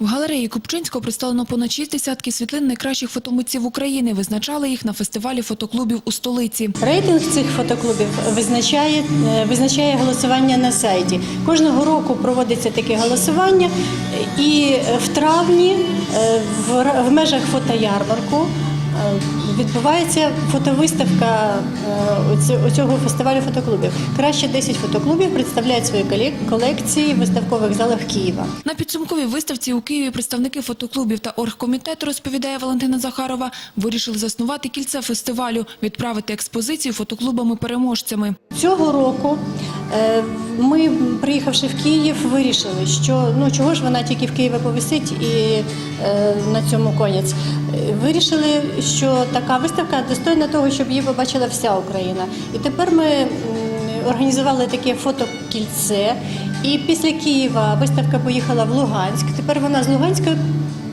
В галереї Купчинського представлено понад шість десятків світлин найкращих фотомитців України. Визначали їх на фестивалі фотоклубів у столиці. Рейтинг цих фотоклубів визначає, е, визначає голосування на сайті. Кожного року проводиться таке голосування, і в травні е, в, межах фотоярмарку відбувається фотовиставка е, цього фестивалю фотоклубів. Краще 10 фотоклубів представляють свої колек- колекції в виставкових залах Києва. На підсумковій виставці у Києві представники фотоклубів та оргкомітету, розповідає Валентина Захарова, вирішили заснувати кільце фестивалю, відправити експозицію фотоклубами-переможцями. Цього року ми, приїхавши в Київ, вирішили, що ну чого ж вона тільки в Києві повисить і е, на цьому конець. Е, Вирішили, що така виставка достойна того, щоб її побачила вся Україна. І тепер ми організували таке фотокільце. І після Києва виставка поїхала в Луганськ. Тепер вона з Луганська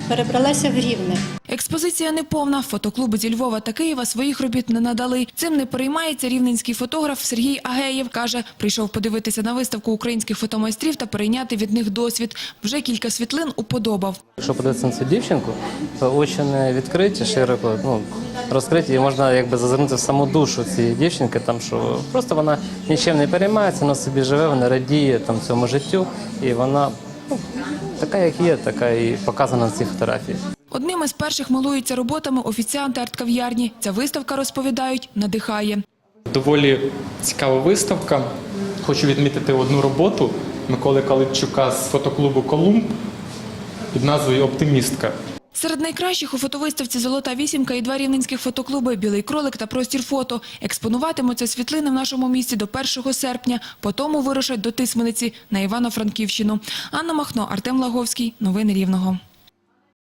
перебралася в Рівне. Експозиція не повна. Фотоклуби зі Львова та Києва своїх робіт не надали. Цим не переймається рівненський фотограф Сергій Агеєв. Каже, прийшов подивитися на виставку українських фотомайстрів та перейняти від них досвід. Вже кілька світлин уподобав. Якщо подивитися на цю дівчинку, то очі не відкриті, широко ну, розкриті, і можна якби зазирнути в саму душу цієї дівчинки, там що просто вона нічим не переймається, вона собі живе, вона радіє там цьому життю, і вона така, як є, така і показана на цій фотографії. Одним із перших милуються роботами офіціанти арт-кав'ярні. Ця виставка, розповідають, надихає. Доволі цікава виставка. Хочу відмітити одну роботу Миколи Калитчука з фотоклубу Колумб під назвою Оптимістка. Серед найкращих у фотовиставці «Золота вісімка» і два рівненських фотоклуби «Білий кролик» та «Простір фото». Експонуватимуться світлини в нашому місті до 1 серпня, потім вирушать до Тисмениці на Івано-Франківщину. Анна Махно, Артем Лаговський. Новини Рівного.